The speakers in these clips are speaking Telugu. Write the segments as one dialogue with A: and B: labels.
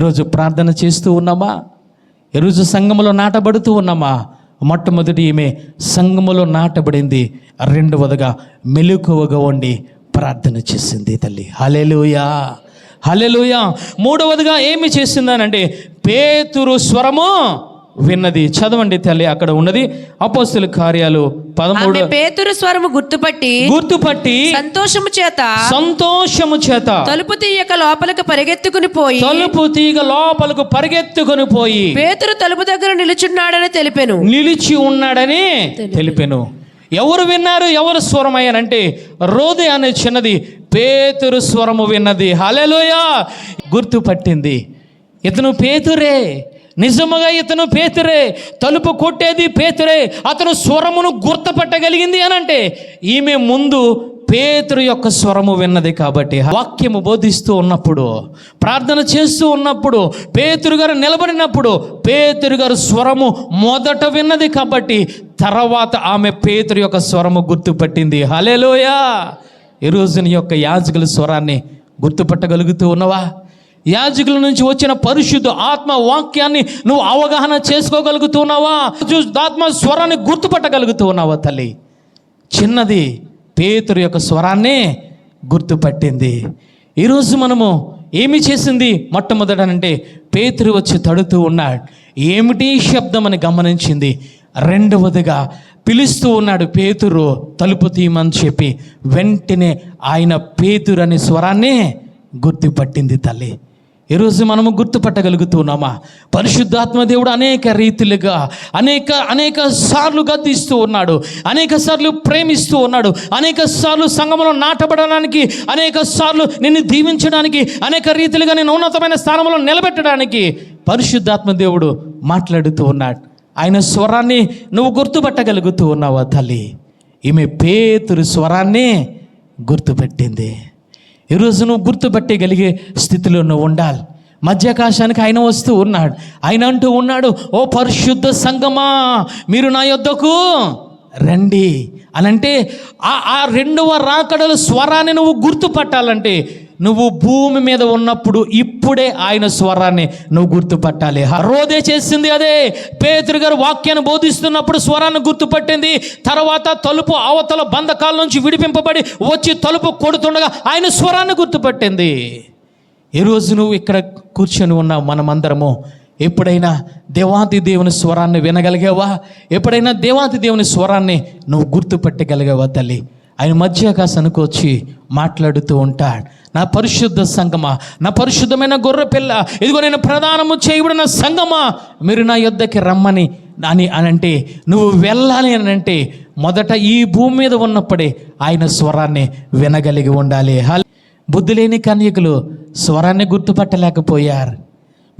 A: ఈరోజు ప్రార్థన చేస్తూ ఉన్నామా? ఈరోజు సంఘములో నాటబడుతూ ఉన్నామా? మొట్టమొదటి ఈమె సంఘములో నాటబడింది. రెండవదిగా మెలకువగా ఉండి ప్రార్థన చేసింది తల్లి. హలెలుయా హలెలుయా మూడవదిగా ఏమి చేసిందనంటే పేతురు స్వరము విన్నది. చదవండి తల్లి అక్కడ ఉన్నది. అపోస్తుల కార్యాలు పదమూడు.
B: పేతురు స్వరము గుర్తుపట్టి
A: గుర్తుపట్టి
B: సంతోషము చేత
A: సంతోషము చేత
B: తలుపు తీయక లోపలికి పరిగెత్తుకుని పోయి
A: తలుపు తీగ లోపలకు పరిగెత్తుకొని పోయి
B: పేతురు తలుపు దగ్గర నిలుచున్నాడని తెలిపెను.
A: నిలిచి ఉన్నాడని తెలిపెను. ఎవరు విన్నారు? ఎవరు స్వరం అయ్యానంటే రోదే అనే చిన్నది పేతురు స్వరము విన్నది. హలెలోయ గుర్తుపట్టింది. ఇతను పేతురే. నిజముగా ఇతను పేతురే తలుపు కొట్టేది పేతురే అతను స్వరమును గుర్తుపట్టగలిగింది అంటే ఈమె ముందు పేతురు యొక్క స్వరము విన్నది కాబట్టి వాక్యము బోధిస్తూ ఉన్నప్పుడు ప్రార్థన చేస్తూ ఉన్నప్పుడు పేతురు గారు నిలబడినప్పుడు పేతురు గారు స్వరము మొదట విన్నది కాబట్టి తర్వాత ఆమె పేతురు యొక్క స్వరము గుర్తుపట్టింది. హలేలోయా ఈరోజు రోజున యొక్క యాజకుల స్వరాన్ని గుర్తుపట్టగలుగుతూ ఉన్నవా? యాజకుల నుంచి వచ్చిన పరిశుద్ధ ఆత్మ వాక్యాన్ని నువ్వు అవగాహన చేసుకోగలుగుతున్నావా? ఆత్మ స్వరాన్ని గుర్తుపట్టగలుగుతూ ఉన్నావా తల్లి? చిన్నది పేతురు యొక్క స్వరాన్ని గుర్తుపట్టింది. ఈరోజు మనము ఏమి చేసింది? మొట్టమొదటనంటే పేతురు వచ్చి తడుతూ ఉన్నాడు. ఏమిటి శబ్దం అని గమనించింది? రెండవదిగా పిలుస్తూ ఉన్నాడు పేతురు తలుపు తీయమని చెప్పి వెంటనే ఆయన పేతురు అనే స్వరాన్నే గుర్తుపట్టింది తల్లి. ఈరోజు మనము గుర్తుపట్టగలుగుతున్నామా? పరిశుద్ధాత్మ దేవుడు అనేక రీతిలుగా అనేక అనేక సార్లు గద్దిస్తూ ఉన్నాడు అనేక సార్లు ప్రేమిస్తూ ఉన్నాడు అనేక సార్లు సంఘంలో నాటబడడానికి అనేక సార్లు నిన్ను దీవించడానికి అనేక రీతిలుగా నేను ఉన్నతమైన స్థానంలో నిలబెట్టడానికి పరిశుద్ధాత్మ దేవుడు మాట్లాడుతూ ఉన్నాడు. ఆయన స్వరాన్ని నువ్వు గుర్తుపట్టగలుగుతూ ఉన్నావా తల్లి? ఈమె పేతురు స్వరాన్ని గుర్తుపెట్టింది. ఈరోజు నువ్వు గుర్తుపెట్టగలిగే స్థితిలో నువ్వు ఉండాలి. మధ్యాకాశానికి ఆయన వస్తూ ఉన్నాడు. ఆయన అంటూ ఉన్నాడు ఓ పరిశుద్ధ సంగమా మీరు నా యొద్దకు రండి. అనంటే ఆ ఆ రెండవ రాకడల స్వరాన్ని నువ్వు గుర్తుపట్టాలంటే నువ్వు భూమి మీద ఉన్నప్పుడు ఇప్పుడే ఆయన స్వరాన్ని నువ్వు గుర్తుపట్టాలి. రోదే చేసింది అదే. పేతురు గారు వాక్యాన్ని బోధిస్తున్నప్పుడు స్వరాన్ని గుర్తుపట్టింది. తర్వాత తలుపు అవతల బంధకాల నుంచి విడిపింపబడి వచ్చి తలుపు కొడుతుండగా ఆయన స్వరాన్ని గుర్తుపట్టింది. ఈరోజు నువ్వు ఇక్కడ కూర్చొని ఉన్నావు? మనమందరము ఎప్పుడైనా దేవాది దేవుని స్వరాన్ని వినగలిగావా? ఎప్పుడైనా దేవాది దేవుని స్వరాన్ని నువ్వు గుర్తుపట్టగలిగావా తల్లి? ఆయన మధ్య మధ్యాకాశానికి వచ్చి మాట్లాడుతూ ఉంటాడు. నా పరిశుద్ధ సంగమా నా పరిశుద్ధమైన గొర్రె పిల్ల ఇదిగో నేను ప్రధానము చేయబడిన సంగమా. మీరు నా యొద్దకి రమ్మని అని అని అంటే నువ్వు వెళ్ళాలి అని అంటే మొదట ఈ భూమి మీద ఉన్నప్పుడే ఆయన స్వరాన్ని వినగలిగి ఉండాలి. బుద్ధి లేని కన్యకులు స్వరాన్ని గుర్తుపట్టలేకపోయారు.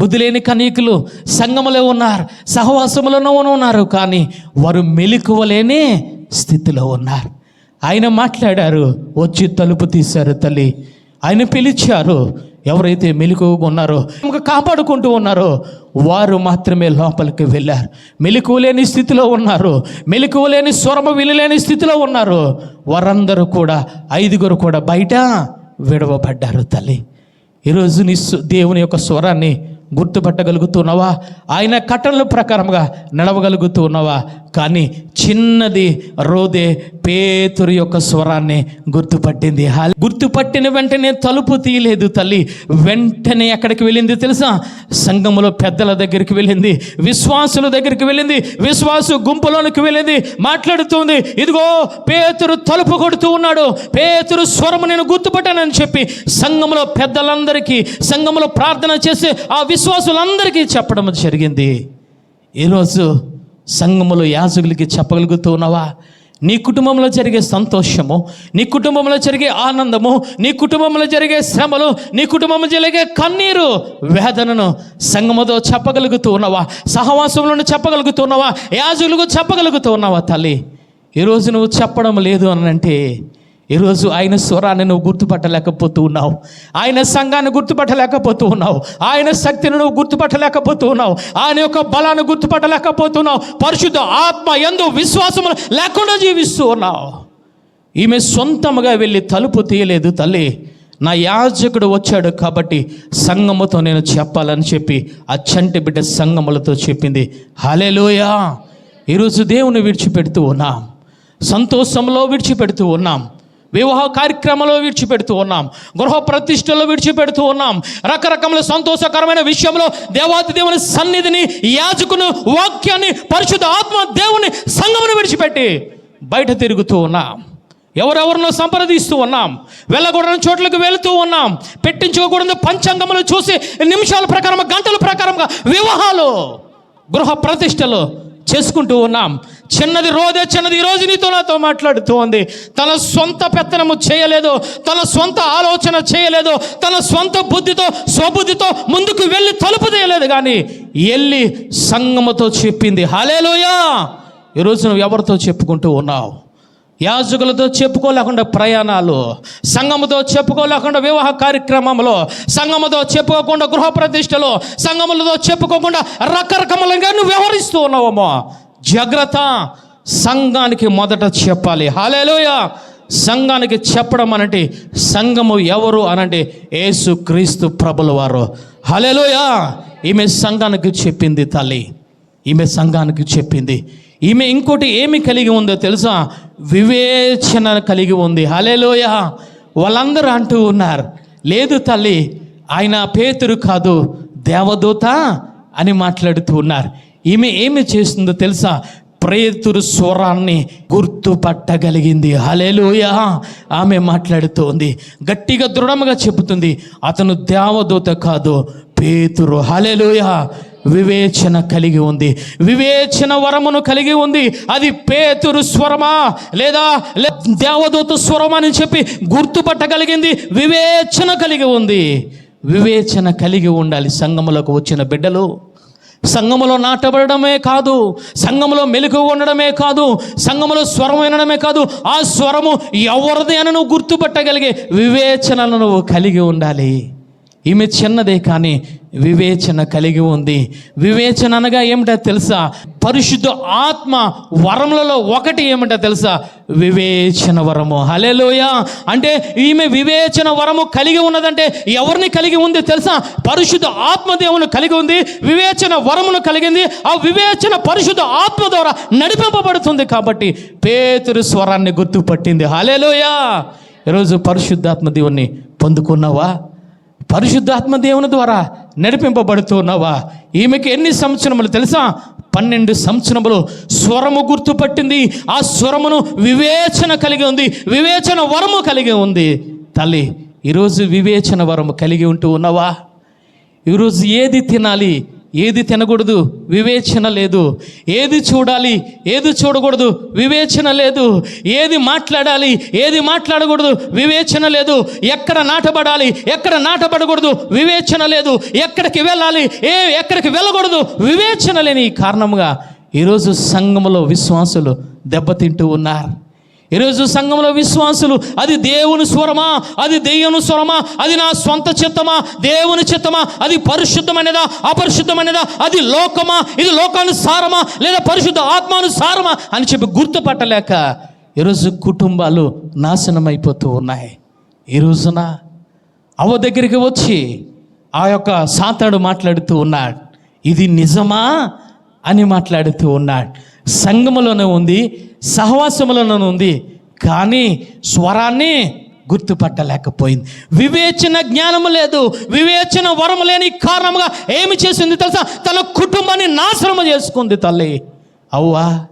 A: బుద్ధి లేని కన్యకులు సంగములో ఉన్నారు సహవాసములోనూ ఉన్నారు కానీ వారు మెలకువలేని స్థితిలో ఉన్నారు. ఆయన మాట్లాడారు వచ్చి తలుపు తీశారు తల్లి. ఆయన పిలిచారు ఎవరైతే మెలకువగా ఉన్నారో ఇంకా కాపాడుకుంటూ ఉన్నారో వారు మాత్రమే లోపలికి వెళ్ళారు. మెలకువలేని స్థితిలో ఉన్నారు మెలకువలేని స్వరము వినలేని స్థితిలో ఉన్నారు. వారందరూ కూడా ఐదుగురు కూడా బయట విడవబడ్డారు తల్లి. ఈరోజు నీ దేవుని యొక్క స్వరాన్ని గుర్తుపట్టగలుగుతున్నావా? ఆయన కట్టల ప్రకారంగా నడవగలుగుతున్నావా? కానీ చిన్నది రోదే పేతురు యొక్క స్వరాన్ని గుర్తుపట్టింది. గుర్తుపట్టిన వెంటనే తలుపు తీయలేదు తల్లి. వెంటనే ఎక్కడికి వెళ్ళింది తెలుసా? సంఘములో పెద్దల దగ్గరికి వెళ్ళింది విశ్వాసుల దగ్గరికి వెళ్ళింది విశ్వాసు గుంపులోనికి వెళ్ళింది మాట్లాడుతుంది. ఇదిగో పేతురు తలుపు కొడుతూ ఉన్నాడు. పేతురు స్వరము నేను గుర్తుపట్టానని చెప్పి సంఘములో పెద్దలందరికీ సంఘములో ప్రార్థన చేసి ఆ విశ్వాసులందరికీ చెప్పడం జరిగింది. ఈరోజు సంఘములో యాజకులకి చెప్పగలుగుతూ ఉన్నావా నీ కుటుంబంలో జరిగే సంతోషము నీ కుటుంబంలో జరిగే ఆనందము నీ కుటుంబంలో జరిగే శ్రమలు నీ కుటుంబంలో జరిగే కన్నీరు వేదనను సంగముతో చెప్పగలుగుతూ ఉన్నావా సహవాసంలో చెప్పగలుగుతూ ఉన్నావా యాజులకు చెప్పగలుగుతూ ఉన్నావా తల్లి? ఈరోజు నువ్వు చెప్పడం లేదు అనంటే ఈరోజు ఆయన స్వరాన్ని నువ్వు గుర్తుపట్టలేకపోతూ ఉన్నావు. ఆయన సంఘాన్ని గుర్తుపట్టలేకపోతూ ఉన్నావు. ఆయన శక్తిని నువ్వు గుర్తుపట్టలేకపోతూ ఉన్నావు. ఆయన యొక్క బలాన్ని గుర్తుపట్టలేకపోతున్నావు పరిశుద్ధ ఆత్మ ఎందు విశ్వాసము లేకుండా జీవిస్తూ ఉన్నావు. ఈమె సొంతముగా వెళ్ళి తలుపు తీయలేదు తల్లి. నా యాజకుడు వచ్చాడు కాబట్టి సంగముతో నేను చెప్పాలని చెప్పి ఆ చంటి బిడ్డ సంగములతో చెప్పింది. హలేలోయా ఈరోజు దేవుని విడిచిపెడుతూ ఉన్నాం. సంతోషంలో విడిచిపెడుతూ ఉన్నాం. వివాహ కార్యక్రమంలో విడిచిపెడుతూ ఉన్నాం. గృహ ప్రతిష్టలో విడిచిపెడుతూ ఉన్నాం. రకరకముల సంతోషకరమైన విషయంలో దేవాతి దేవుని సన్నిధిని యాజకును వాక్యాన్ని పరిశుద్ధ ఆత్మ దేవుని సంఘమును విడిచిపెట్టి బయట తిరుగుతూ ఉన్నాం. ఎవరెవరినో సంప్రదిస్తూ ఉన్నాం. వెళ్ళకూడని చోట్లకు వెళుతూ ఉన్నాం. పెట్టించుకోకూడదు పంచాంగములు చూసి నిమిషాల ప్రకారం గంటల ప్రకారంగా వివాహాలు గృహ ప్రతిష్టలు చేసుకుంటూ ఉన్నాం. చిన్నది రోజే చిన్నది ఈరోజు నీతో నాతో మాట్లాడుతూ ఉంది. తన సొంత పెత్తనము చేయలేదు. తన సొంత ఆలోచన చేయలేదు. తన సొంత బుద్ధితో స్వబుద్ధితో ముందుకు వెళ్ళి తలుపు తీయలేదు కానీ వెళ్ళి సంగమతో చెప్పింది. హాలేలోయా ఈరోజు నువ్వు ఎవరితో చెప్పుకుంటూ ఉన్నావు? యాజకులతో చెప్పుకోలేకుండా ప్రయాణాలు సంఘముతో చెప్పుకోలేకుండా వివాహ కార్యక్రమంలో సంఘముతో చెప్పుకోకుండా గృహ ప్రతిష్టలో సంఘములతో చెప్పుకోకుండా రకరకములుగా నువ్వు వ్యవహరిస్తూ ఉన్నావమ్మో జాగ్రత్త. సంఘానికి మొదట చెప్పాలి. హాలేలోయ సంఘానికి చెప్పడం అనంటే సంఘము ఎవరు అనంటే యేసు క్రీస్తు ప్రభుల వారు. హలేలోయ ఈమె సంఘానికి చెప్పింది తల్లి. ఈమె సంఘానికి చెప్పింది. ఈమె ఇంకోటి ఏమి కలిగి ఉందో తెలుసా? వివేచన కలిగి ఉంది. హలేలోయ వాళ్ళందరూ అంటూ ఉన్నారు లేదు తల్లి ఆయన పేతురు కాదు దేవదూత అని మాట్లాడుతూ ఉన్నారు. ఈమె ఏమి చేస్తుందో తెలుసా? ప్రేతురు స్వరాన్ని గుర్తుపట్టగలిగింది. హలేలోయ ఆమె మాట్లాడుతోంది గట్టిగా దృఢముగా చెబుతుంది అతను దేవదూత కాదు పేతురు. హలేలోయ వివేచన కలిగి ఉంది. వివేచన వరమును కలిగి ఉంది. అది పేతురు స్వరమా? లేదా లే- దేవదూత స్వరమా అని చెప్పి గుర్తుపట్టగలిగింది. వివేచన కలిగి ఉంది. వివేచన కలిగి ఉండాలి. సంఘములకు వచ్చిన బిడ్డలు సంఘములో నాటబడమే కాదు. సంఘములో మెలుగు ఉండడమే కాదు. సంఘములో స్వరం వినడమే కాదు. ఆ స్వరము ఎవరిది అని నువ్వు గుర్తుపట్టగలిగే వివేచనలను నువ్వు కలిగి ఉండాలి. ఈమె చిన్నదే కానీ వివేచన కలిగి ఉంది. వివేచన అనగా ఏమిటో తెలుసా? పరిశుద్ధ ఆత్మ వరములలో ఒకటి ఏమిటో తెలుసా? వివేచన వరము. హలేలోయ అంటే ఈమె వివేచన వరము కలిగి ఉన్నదంటే ఎవరిని కలిగి ఉంది తెలుసా? పరిశుద్ధ ఆత్మదేవుని కలిగి ఉంది వివేచన వరమును కలిగింది. ఆ వివేచన పరిశుద్ధ ఆత్మ ద్వారా నడిపింపబడుతుంది కాబట్టి పేతురు స్వరాన్ని గుర్తుపట్టింది. హలేలోయ ఈరోజు పరిశుద్ధాత్మ దేవుణ్ణి పొందుకున్నావా? పరిశుద్ధాత్మ దేవుని ద్వారా నడిపింపబడుతున్నావా? ఈమెకి ఎన్ని సంవత్సరములు తెలుసా? పన్నెండు సంవత్సరములు. స్వరము గుర్తుపట్టింది. ఆ స్వరమును వివేచన కలిగి ఉంది. వివేచన వరము కలిగి ఉంది. తల్లి ఈరోజు వివేచన వరము కలిగి ఉంటూ ఉన్నావా? ఈరోజు ఏది తినాలి? ఏది తినకూడదు వివేచన లేదు. ఏది చూడాలి ఏది చూడకూడదు వివేచన లేదు. ఏది మాట్లాడాలి ఏది మాట్లాడకూడదు వివేచన లేదు. ఎక్కడ నాటబడాలి ఎక్కడ నాటబడకూడదు వివేచన లేదు. ఎక్కడికి వెళ్ళాలి ఏ ఎక్కడికి వెళ్ళకూడదు వివేచన లేని ఈ కారణముగా ఈరోజు సంఘములో విశ్వాసులు దెబ్బతింటూ ఉన్నారు. ఈరోజు సంఘంలో విశ్వాసులు అది దేవుని స్వరమా? అది దెయ్యను స్వరమా? అది నా స్వంత చిత్తమా? దేవుని చిత్తమా? అది పరిశుద్ధమైనదా? అపరిశుద్ధమైనదా? అది లోకమా? ఇది లోకానుసారమా లేదా పరిశుద్ధ ఆత్మానుసారమా అని చెప్పి గుర్తుపట్టలేక ఈరోజు కుటుంబాలు నాశనం అయిపోతూ ఉన్నాయి. ఈ రోజున అవ్వ దగ్గరికి వచ్చి ఆ యొక్క సాతాడు మాట్లాడుతూ ఉన్నాడు. ఇది నిజమా? అని మాట్లాడుతూ ఉన్నాడు. సంఘములోనే ఉంది సహవాసములోనే ఉంది కానీ స్వరాన్ని గుర్తుపట్టలేకపోయింది. వివేచన జ్ఞానము లేదు వివేచన వరము లేని కారణముగా ఏమి చేసింది తెలుసా? తన కుటుంబాన్ని నాశనము చేసుకుంది తల్లి. అవ్వా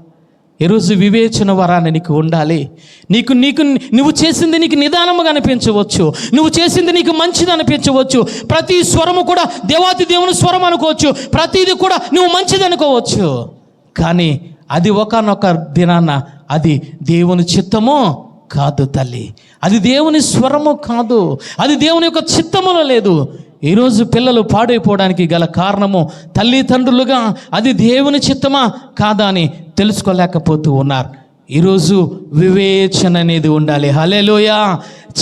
A: ఈరోజు వివేచన వరాన్ని నీకు ఉండాలి. నీకు నీకు నువ్వు చేసింది నీకు నిదానముగా అనిపించవచ్చు. నువ్వు చేసింది నీకు మంచిది అనిపించవచ్చు. ప్రతి స్వరము కూడా దేవాతి దేవుని స్వరం అనుకోవచ్చు. ప్రతిది కూడా నువ్వు మంచిది అనుకోవచ్చు. కానీ అది ఒకనొక దినాన అది దేవుని చిత్తము కాదు తల్లి. అది దేవుని స్వరము కాదు. అది దేవుని యొక్క చిత్తములో లేదు. ఈరోజు పిల్లలు పాడైపోవడానికి గల కారణము తల్లిదండ్రులుగా అది దేవుని చిత్తమా కాదా అని తెలుసుకోలేకపోతూ ఉన్నారు. ఈరోజు వివేచన అనేది ఉండాలి. హలేలోయ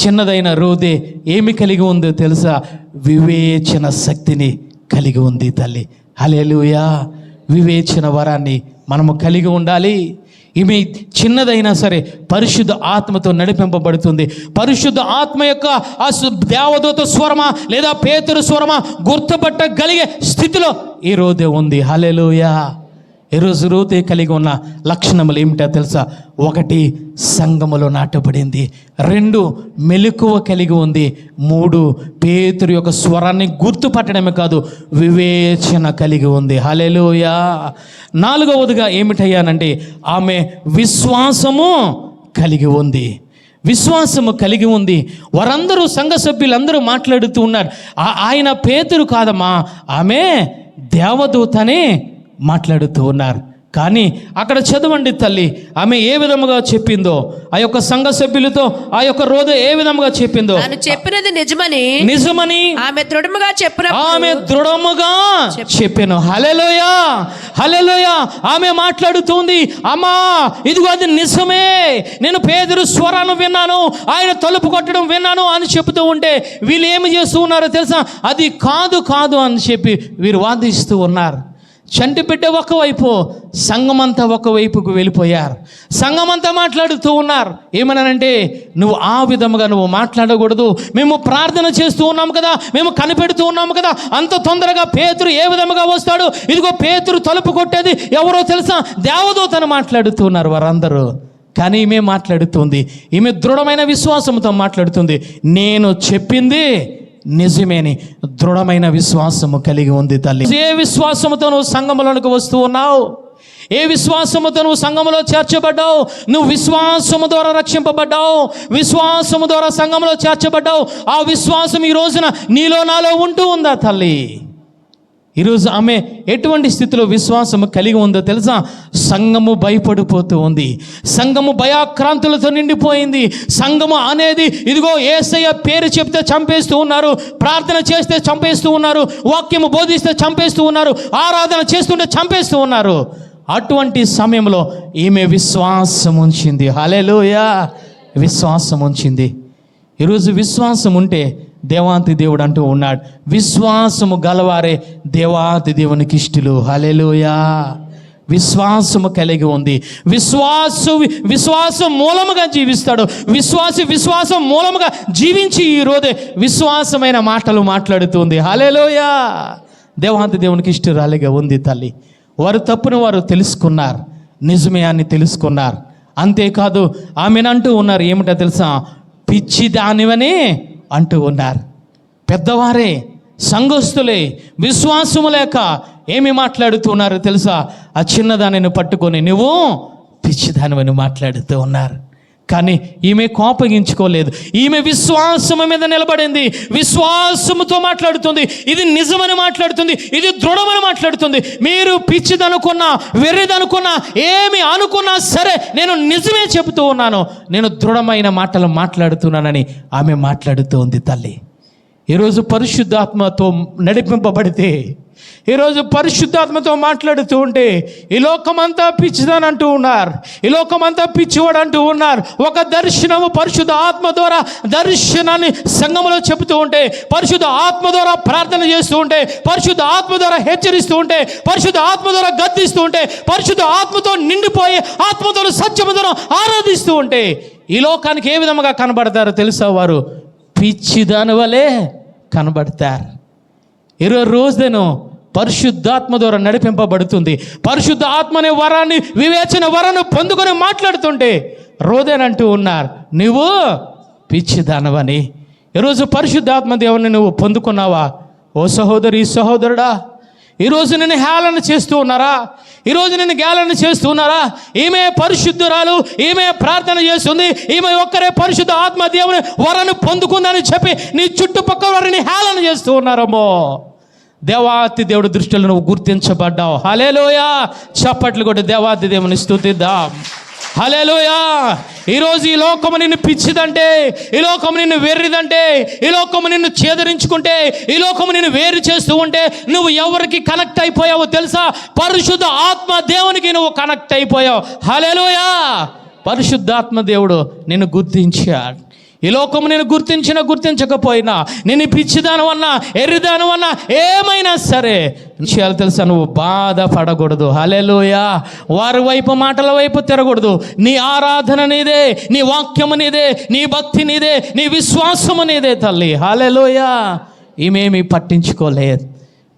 A: చిన్నదైన రోదే ఏమి కలిగి ఉందో తెలుసా? వివేచన శక్తిని కలిగి ఉంది తల్లి. హలేలుయా వివేచన వరాన్ని మనము కలిగి ఉండాలి. ఈమె చిన్నదైనా సరే పరిశుద్ధ ఆత్మతో నడిపింపబడుతుంది. పరిశుద్ధ ఆత్మ యొక్క ఆ దేవదూత స్వరమా లేదా పేతురు స్వరమా గుర్తుపట్టగలిగే స్థితిలో ఈ రోజే ఉంది. హలెలుయా ఈరోజు రూతే కలిగి ఉన్న లక్షణములు ఏమిటో తెలుసా? ఒకటి సంగములో నాటబడింది. రెండు మెలకువ కలిగి ఉంది. మూడు పేతురు యొక్క స్వరాన్ని గుర్తుపట్టడమే కాదు వివేచన కలిగి ఉంది. హలెలుయా నాలుగవదిగా ఏమిటయ్యానంటే ఆమె విశ్వాసము కలిగి ఉంది. విశ్వాసము కలిగి ఉంది. వారందరూ సంఘ సభ్యులందరూ మాట్లాడుతూ ఉన్నారు. ఆ- ఆయన పేతురు కాదమ్మా ఆమె దేవదూతనే మాట్లాడుతూ ఉన్నారు. కానీ అక్కడ చదవండి తల్లి ఆమె ఏ విధముగా చెప్పిందో ఆ యొక్క సంఘ సభ్యులతో ఆ యొక్క రోజు ఏ విధముగా చెప్పిందో.
B: చెప్పినది నిజమని
A: నిజమని
B: ఆమె దృఢముగా చెప్పిన
A: ఆమె దృఢముగా చెప్పాను. హలెలోయ హలెలోయ ఆమె మాట్లాడుతుంది అమ్మా ఇదిగో అది నిజమే. నేను పేదరు స్వరాన్ని విన్నాను ఆయన తలుపు కొట్టడం విన్నాను అని చెబుతూ ఉంటే వీళ్ళు ఏమి చేస్తూ ఉన్నారో తెలుసా? అది కాదు కాదు అని చెప్పి వీరు వాదిస్తూ ఉన్నారు. చంటి బిడ్డ ఒకవైపు సంఘమంతా ఒకవైపుకు వెళ్ళిపోయారు. సంఘమంతా మాట్లాడుతూ ఉన్నారు. ఏమన్నానంటే నువ్వు ఆ విధముగా నువ్వు మాట్లాడకూడదు. మేము ప్రార్థన చేస్తూ ఉన్నాము కదా మేము కనిపెడుతూ ఉన్నాము కదా అంత తొందరగా పేతురు ఏ విధముగా వస్తాడు? ఇదిగో పేతురు తలుపు కొట్టేది ఎవరో తెలుసా? దేవదూతను మాట్లాడుతూ ఉన్నారు వారందరూ. కానీ ఈమె మాట్లాడుతుంది. ఈమె దృఢమైన విశ్వాసంతో మాట్లాడుతుంది. నేను చెప్పింది నిజమేని దృఢమైన విశ్వాసము కలిగి ఉంది తల్లి. ఏ విశ్వాసముతో నువ్వు సంఘములోనికి వస్తూ ఉన్నావు? ఏ విశ్వాసముతో నువ్వు సంఘములో చేర్చబడ్డావు? నువ్వు విశ్వాసము ద్వారా రక్షింపబడ్డావు? విశ్వాసము ద్వారా సంఘములో చేర్చబడ్డావు? ఆ విశ్వాసం ఈ రోజున నీలో నాలో ఉంటూ ఉందా తల్లి? ఈరోజు ఆమె ఎటువంటి స్థితిలో విశ్వాసము కలిగి ఉందో తెలుసా? సంఘము భయపడిపోతూ ఉంది. సంఘము భయాక్రాంతులతో నిండిపోయింది. సంఘము అనేది ఇదిగో ఏసయ్య పేరు చెప్తే చంపేస్తూ ఉన్నారు. ప్రార్థన చేస్తే చంపేస్తూ ఉన్నారు. వాక్యము బోధిస్తే చంపేస్తూ ఉన్నారు. ఆరాధన చేస్తుంటే చంపేస్తూ ఉన్నారు. అటువంటి సమయంలో ఈమె విశ్వాసం ఉంచింది. హలెలుయా విశ్వాసం ఉంచింది. ఈరోజు విశ్వాసం ఉంటే దేవాంతి దేవుడు అంటూ ఉన్నాడు. విశ్వాసము గలవారే దేవాంతి దేవునికి ఇష్టలు. హలెలుయా విశ్వాసము కలిగి ఉంది. విశ్వాసు విశ్వాసం మూలముగా జీవిస్తాడు. విశ్వాసి విశ్వాసం మూలముగా జీవించి ఈరోజే విశ్వాసమైన మాటలు మాట్లాడుతుంది. హలెలోయా దేవాంతి దేవునికి ఇష్టరాలిగా ఉంది తల్లి. వారు తప్పును వారు తెలుసుకున్నారు. నిజమే అని తెలుసుకున్నారు. అంతేకాదు ఆమెనంటూ ఉన్నారు. ఏమిటో తెలుసా? పిచ్చి దానివని అంటూ ఉన్నారు. పెద్దవారే సంఘస్థులే విశ్వాసము లేక ఏమి మాట్లాడుతున్నారో తెలుసా? ఆ చిన్నదానిని పట్టుకొని నువ్వు పిచ్చిదానివని మాట్లాడుతూ ఉన్నారు. కానీ ఈమె కోపగించుకోలేదు. ఈమె విశ్వాసము మీద నిలబడింది. విశ్వాసముతో మాట్లాడుతుంది. ఇది నిజమని మాట్లాడుతుంది. ఇది దృఢమని మాట్లాడుతుంది. మీరు పిచ్చిదనుకున్నా వెర్రిదనుకున్నా ఏమి అనుకున్నా సరే నేను నిజమే చెబుతూ ఉన్నాను. నేను దృఢమైన మాటలు మాట్లాడుతున్నానని ఆమె మాట్లాడుతూ ఉంది తల్లి. ఈరోజు పరిశుద్ధాత్మతో నడిపింపబడితే ఈరోజు పరిశుద్ధాత్మతో మాట్లాడుతూ ఉంటే ఈ లోకమంతా పిచ్చిదని అంటూ ఉన్నారు. ఈ లోకమంతా పిచ్చివాడు అంటూ ఉన్నారు. ఒక దర్శనము పరిశుద్ధ ఆత్మ ద్వారా దర్శనాన్ని సంఘములో చెబుతూ ఉంటే పరిశుద్ధ ఆత్మ ద్వారా ప్రార్థన చేస్తూ ఉంటే పరిశుద్ధ ఆత్మ ద్వారా హెచ్చరిస్తూ ఉంటే పరిశుద్ధ ఆత్మ ద్వారా గద్దిస్తూ ఉంటే పరిశుద్ధ ఆత్మతో నిండిపోయి ఆత్మతో సత్యముతో ఆరాధిస్తూ ఉంటే ఈ లోకానికి ఏ విధముగా కనబడతారో తెలుసా వారు? పిచ్చిదాని వలె కనబడతారు. ఇరవై రోజులను పరిశుద్ధాత్మ ద్వారా నడిపింపబడుతుంది. పరిశుద్ధ ఆత్మ అనే వరాన్ని వివేచన వరాన్ని పొందుకొని మాట్లాడుతుంటే రోదేనంటూ ఉన్నారు నువ్వు పిచ్చిదానవని. ఈరోజు పరిశుద్ధాత్మ దేవుని నువ్వు పొందుకున్నావా? ఓ సహోదరి సహోదరుడా ఈరోజు నేను హేళన చేస్తూ ఉన్నారా? ఈరోజు నేను గేళన చేస్తూ ఉన్నారా? ఈమె పరిశుద్ధురాలు ఈమె ప్రార్థన చేస్తుంది ఈమె ఒక్కరే పరిశుద్ధ ఆత్మ దేవుని వరను పొందుకుందని చెప్పి నీ చుట్టుపక్కల వారిని హేళన చేస్తూ ఉన్నారమ్మో. దేవాతి దేవుడి దృష్టిలో నువ్వు గుర్తించబడ్డావు. హలేలోయా చప్పట్లు కొట్టి దేవాతి దేవుని స్థుతిద్దాం. హలేలోయా ఈరోజు ఈ లోకము నిన్ను పిచ్చిదంటే ఈ లోకము నిన్ను వెర్రిదంటే ఈ లోకము నిన్ను ఛేదరించుకుంటే ఈ లోకము నిన్ను వేరు చేస్తూ ఉంటే నువ్వు ఎవరికి కనెక్ట్ అయిపోయావో తెలుసా? పరిశుద్ధ ఆత్మ దేవునికి నువ్వు కనెక్ట్ అయిపోయావు. హలేలోయా పరిశుద్ధాత్మ దేవుడు నిన్ను గుర్తించాడు. ఈ లోకము నేను గుర్తించిన గుర్తించకపోయినా నేను పిచ్చిదానవన్నా ఎర్రిదానవన్నా ఏమైనా సరే విషయాలు తెలుసా? నువ్వు బాధపడకూడదు. హలెలుయా వారి వైపు మాటల వైపు తిరగకూడదు. నీ ఆరాధన నీదే నీ వాక్యము నీదే నీ భక్తి నీదే నీ విశ్వాసము నీదే తల్లి. హలెలుయా ఈమెమీ పట్టించుకోలేదు.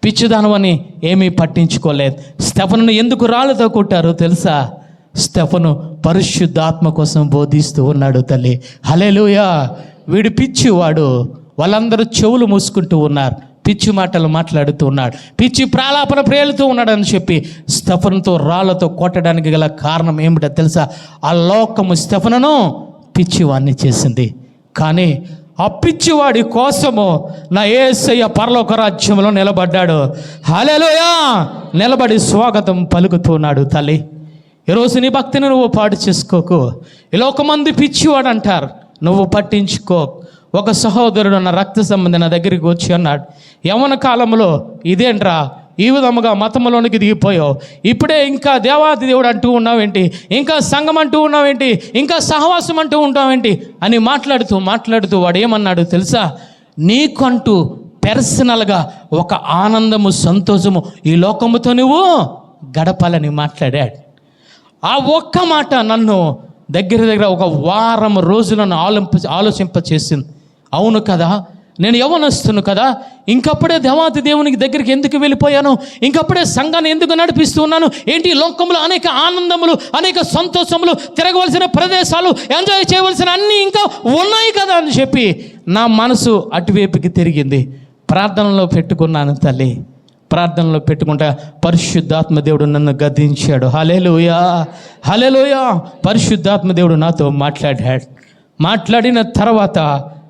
A: పిచ్చిదానవని ఏమీ పట్టించుకోలేదు. స్టెఫను ఎందుకు రాళ్ళతో కొట్టారో తెలుసా? స్టెఫను పరిశుద్ధాత్మ కోసం బోధిస్తూ ఉన్నాడు తల్లి. హలేలుయా వీడు పిచ్చివాడు. వాళ్ళందరూ చెవులు మూసుకుంటూ ఉన్నారు. పిచ్చి మాటలు మాట్లాడుతూ ఉన్నాడు. పిచ్చి ప్రాలాపన ప్రేలుతూ ఉన్నాడని చెప్పి స్టెఫన్తో రాళ్ళతో కొట్టడానికి గల కారణం ఏమిటో తెలుసా? ఆ లోకము స్తఫనను పిచ్చివాణ్ణి చేసింది. కానీ ఆ పిచ్చివాడి కోసము నా ఏసయ్య పరలోక రాజ్యంలో నిలబడ్డాడు. హలెలోయా నిలబడి స్వాగతం పలుకుతున్నాడు తల్లి. ఈరోజు నీ భక్తిని నువ్వు పాడు చేసుకోకు. ఈ లోకమంది పిచ్చివాడు అంటారు నువ్వు పట్టించుకో. ఒక సహోదరుడు నా రక్త సంబంధి నా దగ్గరికి వచ్చి అన్నాడు యవన కాలంలో ఇదేంట్రా? ఈ విధముగా మతములోనికి దిగిపోయావు. ఇప్పుడే ఇంకా దేవాది దేవుడు అంటూ ఉన్నావేంటి? ఇంకా సంఘం అంటూ ఉన్నావేంటి? ఇంకా సహవాసం అంటూ ఉంటావేంటి? అని మాట్లాడుతూ మాట్లాడుతూ వాడు ఏమన్నాడు తెలుసా? నీకంటూ పర్సనల్గా ఒక ఆనందము సంతోషము ఈ లోకముతో నువ్వు గడపాలని మాట్లాడాడు. ఆ ఒక్క మాట నన్ను దగ్గర దగ్గర ఒక వారం రోజులను ఆలోంప ఆలోచింప చేసింది అవును కదా? నేను యవనస్తును కదా? ఇంకప్పుడే దేవాతి దేవునికి దగ్గరికి ఎందుకు వెళ్ళిపోయాను? ఇంకప్పుడే సంఘాన్ని ఎందుకు నడిపిస్తూ ఉన్నాను? ఏంటి లోకంలో అనేక ఆనందములు అనేక సంతోషములు తిరగవలసిన ప్రదేశాలు ఎంజాయ్ చేయవలసిన అన్నీ ఇంకా ఉన్నాయి కదా అని చెప్పి నా మనసు అటువైపుకి తిరిగింది. ప్రార్థనలో పెట్టుకున్నాను తల్లి. ప్రార్థనలో పెట్టుకుంటా పరిశుద్ధాత్మ దేవుడు నన్ను గద్దించాడు. హలేలుయా హలేలుయా పరిశుద్ధాత్మ దేవుడు నాతో మాట్లాడాడు. మాట్లాడిన తర్వాత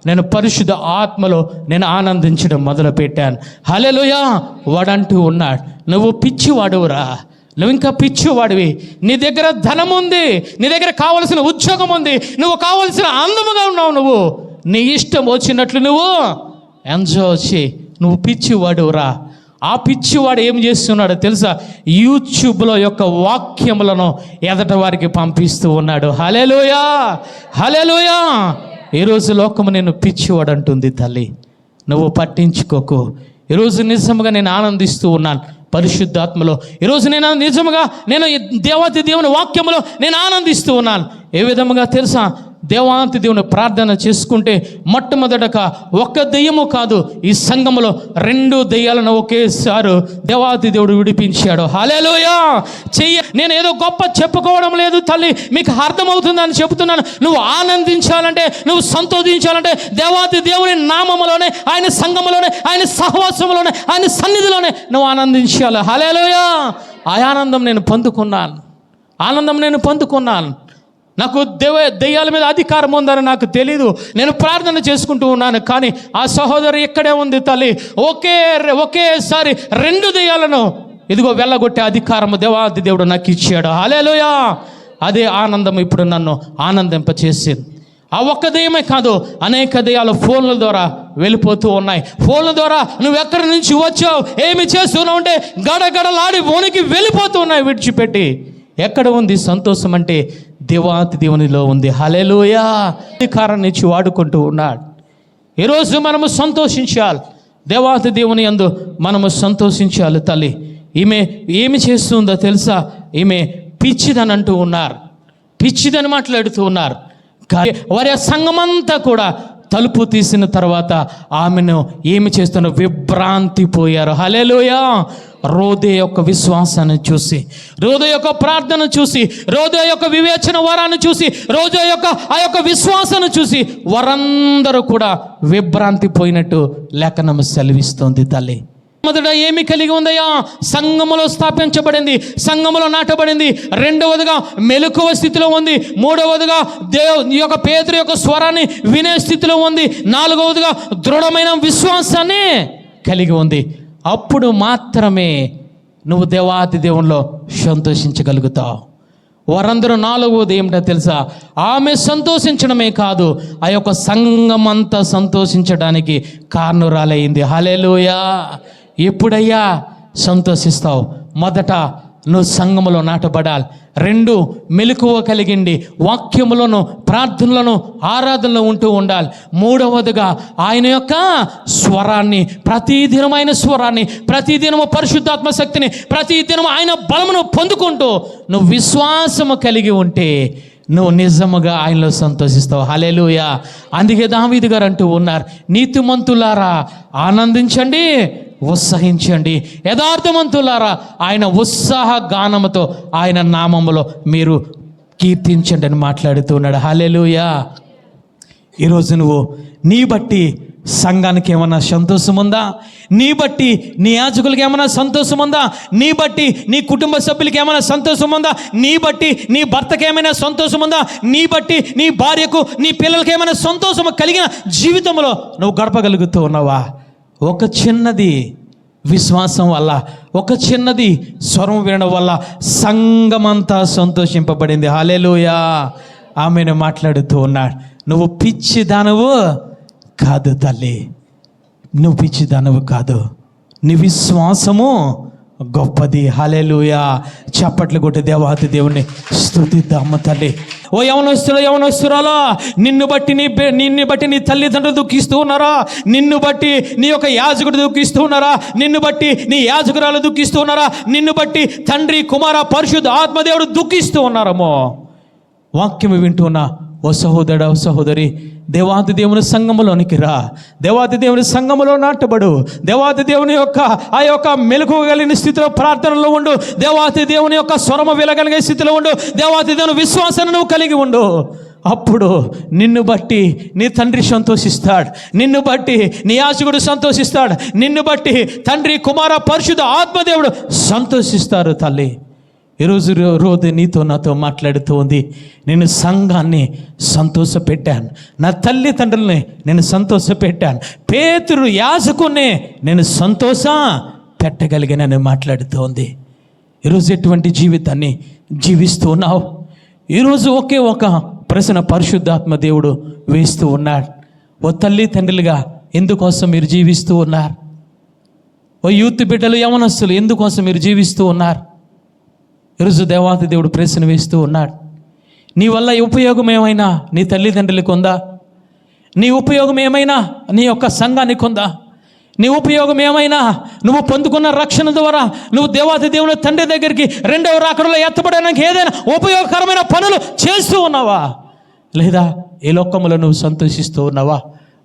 A: నేను పరిశుద్ధ ఆత్మలో నేను ఆనందించడం మొదలుపెట్టాను. హలేలుయా వాడంటూ ఉన్నాడు. నువ్వు పిచ్చివాడువురా. నువ్వు ఇంకా పిచ్చివాడివి. నీ దగ్గర ధనం ఉంది. నీ దగ్గర కావలసిన ఉద్యోగం ఉంది. నువ్వు కావలసిన అందముగా ఉన్నావు నువ్వు. నీ ఇష్టం వచ్చినట్లు నువ్వు ఎంజాయ్ వచ్చి నువ్వు పిచ్చివాడురా ఆ పిచ్చివాడు ఏం చేస్తున్నాడో తెలుసా? యూట్యూబ్లో యొక్క వాక్యములను ఎదట వారికి పంపిస్తూ ఉన్నాడు. హలెలుయా హలెలుయా ఈరోజు లోకము నేను పిచ్చివాడు అంటుంది తల్లి. నువ్వు పట్టించుకోకు. ఈరోజు నిజంగా నేను ఆనందిస్తూ ఉన్నాను పరిశుద్ధాత్మలో. ఈరోజు నేను నిజముగా నేను దేవాతి దేవుని వాక్యములో నేను ఆనందిస్తూ ఉన్నాను. ఏ విధముగా తెలుసా? దేవాంతి దేవుని ప్రార్థన చేసుకుంటే మొట్టమొదటగా ఒక్క దెయ్యము కాదు ఈ సంఘములో రెండు దెయ్యాలను ఒకేసారి దేవాతి దేవుడు విడిపించాడు. హాలేలోయా చెయ్య. నేను ఏదో గొప్ప చెప్పుకోవడం లేదు తల్లి మీకు అర్థమవుతుందని చెబుతున్నాను. నువ్వు ఆనందించాలంటే నువ్వు సంతోషించాలంటే దేవాతి దేవుని నామములోనే ఆయన సంఘములోనే ఆయన సహవాసములోనే ఆయన సన్నిధిలోనే నువ్వు ఆనందించాలి. హాలేలోయా ఆ ఆనందం నేను పొందుకున్నాను. ఆనందం నేను పొందుకున్నాను. నాకు దేవ దెయ్యాల మీద అధికారం ఉందని నాకు తెలీదు. నేను ప్రార్థన చేసుకుంటూ ఉన్నాను కానీ ఆ సహోదరి ఇక్కడే ఉంది తల్లి. ఒకే ఒకేసారి రెండు దెయ్యాలను ఇదిగో వెళ్ళగొట్టే అధికారము దేవాది దేవుడు నాకు ఇచ్చాడు. హలేలుయా అదే ఆనందం ఇప్పుడు నన్ను ఆనందింపచేసింది ఆ ఒక్క దయ్యమే కాదు అనేక దెయ్యాలు ఫోన్ల ద్వారా వెళ్ళిపోతూ ఉన్నాయి. ఫోన్ల ద్వారా నువ్వు ఎక్కడి నుంచి వచ్చావు ఏమి చేస్తున్నావు అంటే గడగడలాడి వణికి వెళ్ళిపోతూ ఉన్నాయి విడిచిపెట్టి. ఎక్కడ ఉంది సంతోషం అంటే దేవాతి దేవునిలో ఉంది. హలెలుయా అధికారాన్ని ఇచ్చి వాడుకుంటూ ఉన్నాడు. ఈరోజు మనము సంతోషించాలి. దేవాతి దేవుని యందు మనము సంతోషించాలి తల్లి. ఈమె ఏమి చేస్తుందో తెలుసా? ఈమె పిచ్చిదని అంటూ ఉన్నారు. పిచ్చిదని మాట్లాడుతూ ఉన్నారు. కానీ వారి సంఘమంతా కూడా తలుపు తీసిన తర్వాత ఆమెను ఏమి చేస్తున్న విభ్రాంతి పోయారు హలేలోయా రోదే యొక్క విశ్వాసాన్ని చూసి రోదే యొక్క ప్రార్థన చూసి రోదే యొక్క వివేచన వరాన్ని చూసి రోజు యొక్క ఆ యొక్క విశ్వాసాన్ని చూసి వరందరూ కూడా విభ్రాంతి పోయినట్టు లేఖనం సెలవిస్తోంది తల్లి. మొదట ఏమి కలిగి ఉందయ్యా? సంఘములో స్థాపించబడింది సంఘములో నాటబడింది. రెండవదిగా మెలకువ స్థితిలో ఉంది. మూడవదిగా దేవ్ ఈ యొక్క పేదరి యొక్క స్వరాన్ని వినే స్థితిలో ఉంది. నాలుగవదిగా దృఢమైన విశ్వాసాన్ని కలిగి ఉంది. అప్పుడు మాత్రమే నువ్వు దేవాతి దేవునిలో సంతోషించగలుగుతావు. వారందరూ నాలుగవది ఏమిటో తెలుసా? ఆమె సంతోషించడమే కాదు ఆ యొక్క సంఘం అంతా సంతోషించడానికి కారణురాలైంది. హలేలుయా ఎప్పుడయ్యా సంతోషిస్తావు? మొదట నువ్వు సంఘములో నాటబడాలి. రెండు మెలకువ కలిగిండి. వాక్యములను ప్రార్థనలను ఆరాధనలో ఉంటూ ఉండాలి. మూడవదిగా ఆయన యొక్క స్వరాన్ని ప్రతిదినమైన స్వరాన్ని ప్రతిదినము పరిశుద్ధాత్మ శక్తిని ప్రతిదినము ఆయన బలమును పొందుకుంటూ నువ్వు విశ్వాసము కలిగి ఉంటే నువ్వు నిజముగా ఆయనలో సంతోషిస్తావు. హలేలుయా అందుకే దావీదు గారు అంటూ ఉన్నారు నీతిమంతులారా ఆనందించండి ఉత్సహించండి. యథార్థవంతులారా ఆయన ఉత్సాహ గానముతో ఆయన నామములో మీరు కీర్తించండి అని మాట్లాడుతూ ఉన్నాడు. హలేలుయా ఈరోజు నువ్వు నీ బట్టి సంఘానికి ఏమైనా సంతోషం ఉందా నీ బట్టి నీ యాజకులకి ఏమైనా సంతోషం ఉందా నీ బట్టి నీ కుటుంబ సభ్యులకి ఏమైనా సంతోషం ఉందా నీ బట్టి నీ భర్తకి ఏమైనా సంతోషం ఉందా నీ బట్టి నీ భార్యకు నీ పిల్లలకి ఏమైనా సంతోషం కలిగిన జీవితంలో నువ్వు గడపగలుగుతూ ఉన్నావా? ఒక చిన్నది విశ్వాసం వల్ల ఒక చిన్నది స్వరం వినడం వల్ల సంఘమంతా సంతోషింపబడింది. హాలేలుయా ఆమెను మాట్లాడుతూ ఉన్నాడు. నువ్వు పిచ్చి దానవు కాదు తల్లి. నువ్వు పిచ్చి దానవు కాదు. నీ విశ్వాసము గొప్పది. హలేలుయా చప్పట్లు కొట్టి దేవాతి దేవుణ్ణి స్థుతిద్దాము తల్లి. ఓ యవనస్తురా యవనస్తురాలా నిన్ను బట్టి నీ నిన్ను బట్టి నీ తల్లిదండ్రులు దుఃఖిస్తూ ఉన్నారా? నిన్ను బట్టి నీ యొక్క యాజకుడు దుఃఖిస్తూ ఉన్నారా? నిన్ను బట్టి నీ యాజకురాలు దుఃఖిస్తూ ఉన్నారా? నిన్ను బట్టి తండ్రి కుమార పరిశుద్ధ ఆత్మదేవుడు దుఃఖిస్తూ ఉన్నారమ్మో వాక్యం వింటున్నా ఓ సహోదరుడు ఓ సహోదరి దేవాది దేవుని సంఘములోనికి రా. దేవాది దేవుని సంఘములో నాటబడు. దేవాది దేవుని యొక్క ఆ యొక్క మెలకు కలిగిన స్థితిలో ప్రార్థనలో ఉండు. దేవాది దేవుని యొక్క స్వరము వెలగలిగే స్థితిలో ఉండు. దేవాది దేవుని విశ్వాసాన్ని నువ్వు కలిగి ఉండు. అప్పుడు నిన్ను బట్టి నీ తండ్రి సంతోషిస్తాడు. నిన్ను బట్టి నీ యాజకుడు సంతోషిస్తాడు. నిన్ను బట్టి తండ్రి కుమార పరిశుద్ధ ఆత్మదేవుడు సంతోషిస్తారు తల్లి. ఈరోజు రోజు నీతో నాతో మాట్లాడుతూ ఉంది. నేను సంఘాన్ని సంతోషపెట్టాను. నా తల్లిదండ్రుల్ని నేను సంతోషపెట్టాను. పేతురు యాజకుని నేను సంతోష పెట్టగలిగానని మాట్లాడుతూ ఉంది. ఈరోజు ఎటువంటి జీవితాన్ని జీవిస్తూ ఉన్నావు? ఈరోజు ఒకే ఒక ప్రశ్న పరిశుద్ధాత్మ దేవుడు వేస్తూ ఉన్నాడు. ఓ తల్లిదండ్రులుగా ఎందుకోసం మీరు జీవిస్తూ ఉన్నారు? ఓ యూత్ బిడ్డలు యవనస్తులు ఎందుకోసం మీరు జీవిస్తూ ఉన్నారు? ఈరోజు దేవాతి దేవుడు ప్రశ్న వేస్తూ ఉన్నాడు. నీ వల్ల ఉపయోగం ఏమైనా నీ తల్లిదండ్రులకు ఉందా? నీ ఉపయోగం ఏమైనా నీ యొక్క సంఘానికి ఉందా? నీ ఉపయోగం ఏమైనా నువ్వు పొందుకున్న రక్షణ ద్వారా నువ్వు దేవాతి దేవుని తండ్రి దగ్గరికి రెండవ రాకడలో ఎత్తపడడానికి ఏదైనా ఉపయోగకరమైన పనులు చేస్తూ ఉన్నావా? లేదా ఈ లోకములో నువ్వు సంతోషిస్తూ ఉన్నావా?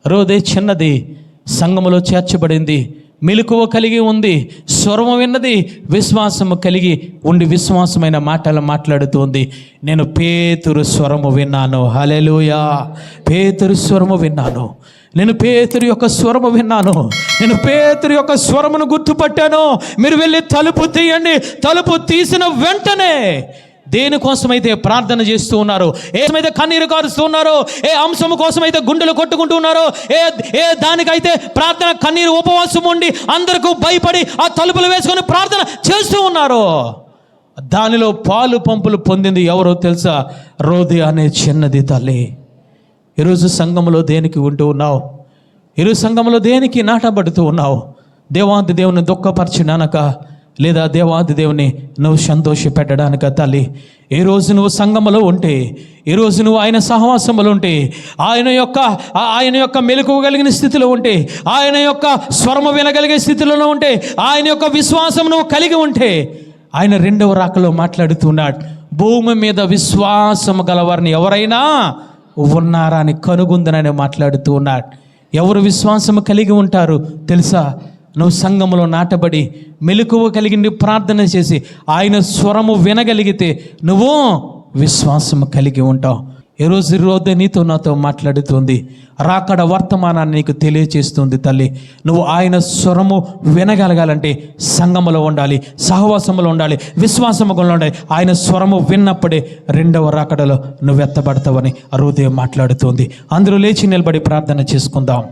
A: రోదే చిన్నది సంఘములో చేర్చబడింది. మెలకువ కలిగి ఉంది స్వరము విన్నది విశ్వాసము కలిగి ఉండి విశ్వాసమైన మాటలు మాట్లాడుతుంది నేను పేతురు స్వరము విన్నాను. హలెలుయా పేతురు స్వరము విన్నాను. నేను పేతురు యొక్క స్వరము విన్నాను. నేను పేతురు యొక్క స్వరమును గుర్తుపట్టాను. మీరు వెళ్ళి తలుపు తీయండి. తలుపు తీసిన వెంటనే దేనికోసమైతే ప్రార్థన చేస్తూ ఉన్నారు ఏమైతే కన్నీరు కారుస్తూ ఉన్నారో ఏ అంశం కోసమైతే గుండెలు కొట్టుకుంటూ ఉన్నారో ఏ ఏ దానికైతే ప్రార్థన కన్నీరు ఉపవాసం ఉండి అందరికీ భయపడి ఆ తలుపులు వేసుకొని ప్రార్థన చేస్తూ ఉన్నారో దానిలో పాలు పంపులు పొందింది ఎవరో తెలుసా? రోది అనే చిన్నది తల్లి. ఈరోజు సంఘంలో దేనికి ఉంటూ ఉన్నావు? ఇరు సంఘంలో దేనికి నాటబడుతూ ఉన్నావు? దేవాంతి దేవుని దుఃఖపరచడానక లేదా దేవాది దేవుని నువ్వు సంతోష పెట్టడానిక తల్లి. ఏ రోజు నువ్వు సంఘములో ఉంటే ఈ రోజు నువ్వు ఆయన సహవాసములో ఉంటే ఆయన యొక్క ఆయన యొక్క మెలకువ కలిగిన స్థితిలో ఉంటే ఆయన యొక్క స్వరము వినగలిగే స్థితిలో ఉంటే ఆయన యొక్క విశ్వాసం నువ్వు కలిగి ఉంటే ఆయన రెండవ రాకలో మాట్లాడుతున్నాడు. భూమి మీద విశ్వాసము గలవారిని ఎవరైనా ఉన్నారా అని కనుగొందనని మాట్లాడుతూ ఉన్నాడు ఎవరు విశ్వాసము కలిగి ఉంటారు తెలుసా? నువ్వు సంఘములో నాటబడి మెలకువ కలిగి ప్రార్థన చేసి ఆయన స్వరము వినగలిగితే నువ్వు విశ్వాసము కలిగి ఉంటావు. ఈ రోజు రోజు నీతో నాతో మాట్లాడుతుంది. రాకడ వర్తమానాన్ని నీకు తెలియచేస్తుంది తల్లి. నువ్వు ఆయన స్వరము వినగలగాలంటే సంఘములో ఉండాలి సహవాసములో ఉండాలి విశ్వాసములో ఉండాలి. ఆయన స్వరము విన్నప్పుడే రెండవ రాకడలో నువ్వు ఎత్తబడతావని ఆ మాట్లాడుతుంది. అందరూ లేచి నిలబడి ప్రార్థన చేసుకుందాం.